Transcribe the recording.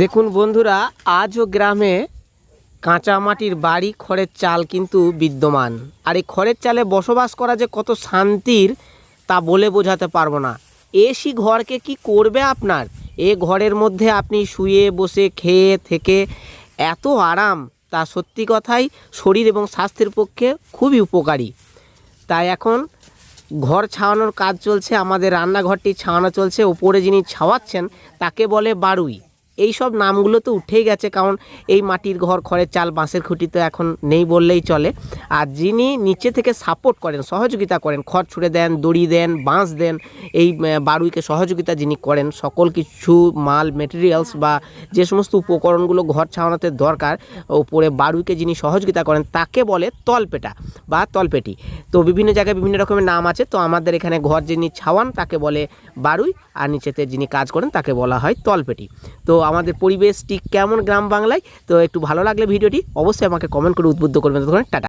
দেখুন বন্ধুরা, আজও গ্রামে কাঁচা মাটির বাড়ি, খড়ের চাল কিন্তু বিদ্যমান। আর এই খড়ের চালে বসবাস করা যে কত শান্তির, তা বলে বোঝাতে পারব না। এসি ঘরকে কি করবে আপনার? এ ঘরের মধ্যে আপনি শুয়ে বসে খেয়ে থেকে এত আরাম, তা সত্যি কথাই শরীর এবং স্বাস্থ্যের পক্ষে খুবই উপকারী। তাই এখন ঘর ছাওয়ানোর কাজ চলছে, আমাদের রান্নাঘরটি ছাওয়ানো চলছে, ওপরে যিনি ছাওয়াচ্ছেন, তাকে বলে বারুই। এই সব নামগুলো তো উঠেই গেছে, কারণ এই মাটির ঘর, খড়ের চাল, বাঁশের খুঁটি তো এখন নেই বললেই চলে। আর যিনি নিচে থেকে সাপোর্ট করেন, সহযোগিতা করেন, খড় ছুঁড়ে দেন, দড়ি দেন, বাঁশ দেন, এই বারুইকে সহযোগিতা যিনি করেন, সকল কিছু, মাল মেটেরিয়ালস বা যে সমস্ত উপকরণগুলো ঘর ছাওয়ানোতে দরকার ওপরে বারুইকে যিনি সহযোগিতা করেন, তাকে বলে তলপেটা বা তলপেটি। তো বিভিন্ন জায়গায় বিভিন্ন রকমের নাম আছে, তো আমাদের এখানে ঘর যিনি ছাওয়ান, তাকে বলে বারুই, আর নিচেতে যিনি কাজ করেন, তাকে বলা হয় তলপেটি। তো আমাদের পরিবেশটি কেমন গ্রাম বাংলায়? তো একটু ভালো লাগলে ভিডিওটি অবশ্যই আমাকে কমেন্ট করে উদ্বুদ্ধ করবেন। ততক্ষণ টাটা।